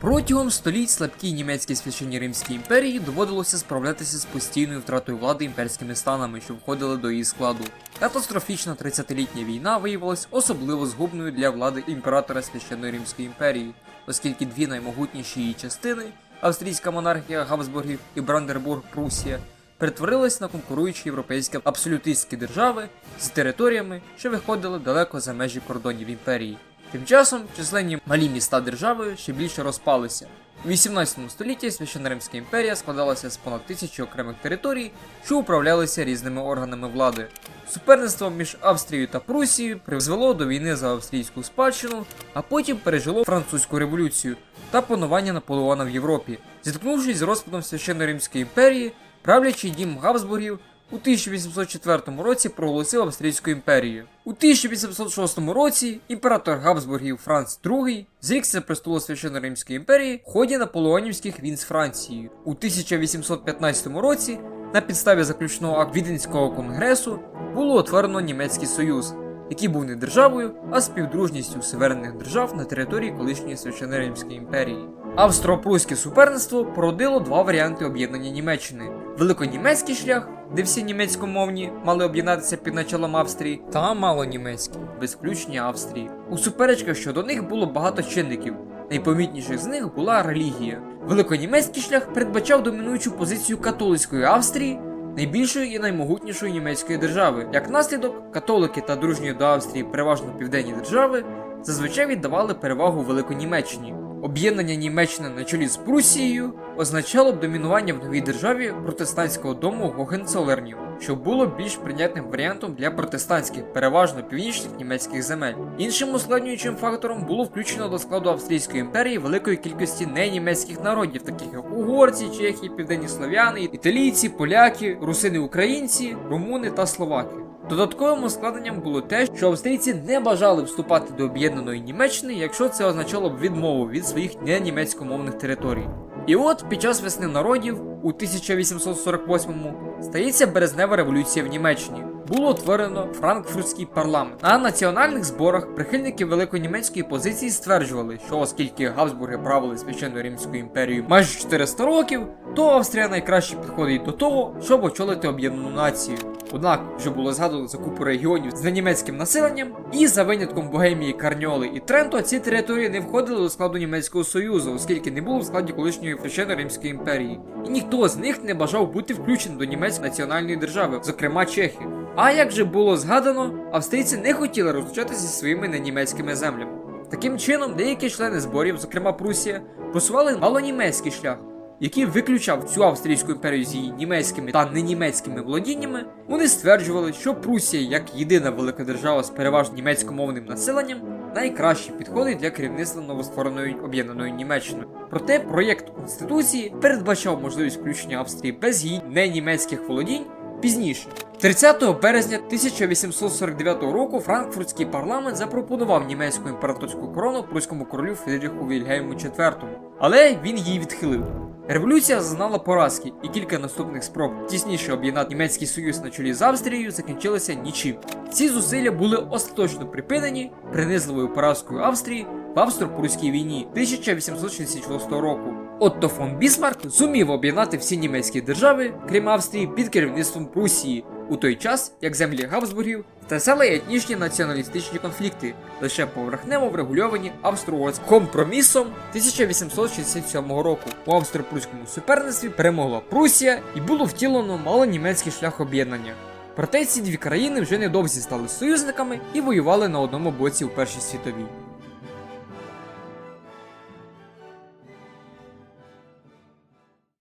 Протягом століть слабкій німецькій священній Римській імперії доводилося справлятися з постійною втратою влади імперськими станами, що входили до її складу. Катастрофічна 30-літня війна виявилась особливо згубною для влади імператора священної Римської імперії, оскільки дві наймогутніші її частини австрійська монархія Габсбургів і Брандербург Прусія перетворились на конкуруючі європейські абсолютистські держави з територіями, що виходили далеко за межі кордонів імперії. Тим часом численні малі міста держави ще більше розпалися. У 18 столітті Священна Римська імперія складалася з понад тисячі окремих територій, що управлялися різними органами влади. Суперництво між Австрією та Прусією призвело до війни за австрійську спадщину, а потім пережило французьку революцію та панування Наполеона в Європі. Зіткнувшись з розпадом Священної Римської імперії, правлячий дім Габсбургів у 1804 році проголосив Австрійську імперію. У 1806 році імператор Габсбургів Франц II зрікся престолу Священної Римської імперії в ході наполеонівських війн з Францією. У 1815 році на підставі заключного акту Віденського конгресу було утворено Німецький Союз, який був не державою, а співдружністю суверенних держав на території колишньої Священної Римської імперії. Австро-прусське суперництво породило два варіанти об'єднання Німеччини: великонімецький шлях, де всі німецькомовні мали об'єднатися під началом Австрії, та малонімецький, без включення Австрії. У суперечках щодо них було багато чинників. Найпомітніших з них була релігія. Великонімецький шлях передбачав домінуючу позицію католицької Австрії, найбільшої і наймогутнішої німецької держави. Як наслідок, католики та дружні до Австрії переважно південні держави зазвичай віддавали перевагу Великонімеччині. Об'єднання Німеччини на чолі з Прусією означало б домінування в новій державі протестантського дому Гогенцолернів, що було більш прийнятним варіантом для протестантських, переважно північних німецьких земель. Іншим ускладнюючим фактором було включено до складу Австрійської імперії великої кількості ненімецьких народів, таких як угорці, чехи, південні слов'яни, італійці, поляки, русини українці, румуни та словаки. Додатковим ускладненням було те, що австрійці не бажали вступати до об'єднаної Німеччини, якщо це означало б відмову від своїх ненімецькомовних територій. І от під час весни народів у 1848-му стається березнева революція в Німеччині. Було утворено франкфуртський парламент. На національних зборах прихильники великонімецької позиції стверджували, що оскільки Габсбурги правили священною Римською імперією майже 400 років, то Австрія найкраще підходить до того, щоб очолити об'єднану націю. Однак вже було згадано за купу регіонів з ненімецьким населенням, і за винятком Богемії, Карніоли і Тренто ці території не входили до складу Німецького Союзу, оскільки не було в складі колишньої священної Римської імперії. І ніхто з них не бажав бути включеним до німецької національної держави, зокрема Чехи. А як же було згадано, австрійці не хотіли розлучатися зі своїми ненімецькими землями. Таким чином, деякі члени зборів, зокрема Прусія, просували малонімецький шлях, який виключав цю австрійську імперію з її німецькими та ненімецькими володіннями, вони стверджували, що Прусія, як єдина велика держава з переважно німецькомовним населенням, найкраще підходить для керівництва новоствореної об'єднаної Німеччини. Проте проєкт конституції передбачав можливість включення Австрії без її ненімецьких володінь пізніше. 30 березня 1849 року Франкфуртський парламент запропонував німецьку імператорську корону пруському королю Фрідріху Вільгельму IV, але він її відхилив. Революція зазнала поразки, і кілька наступних спроб тісніше об'єднати німецький союз на чолі з Австрією закінчилися нічим. Ці зусилля були остаточно припинені принизливою поразкою Австрії в Австро-Прусській війні 1866 року. Отто фон Бісмарк зумів об'єднати всі німецькі держави, крім Австрії, під керівництвом Прусії, у той час як землі Габсбургів стрясали етнічні націоналістичні конфлікти, лише поверхнево врегульовані австро-угорським компромісом 1867 року. У австро-прусському суперництві перемогла Прусія і було втілено малонімецький шлях об'єднання. Проте ці дві країни вже недовзі стали союзниками і воювали на одному боці у Першій світовій.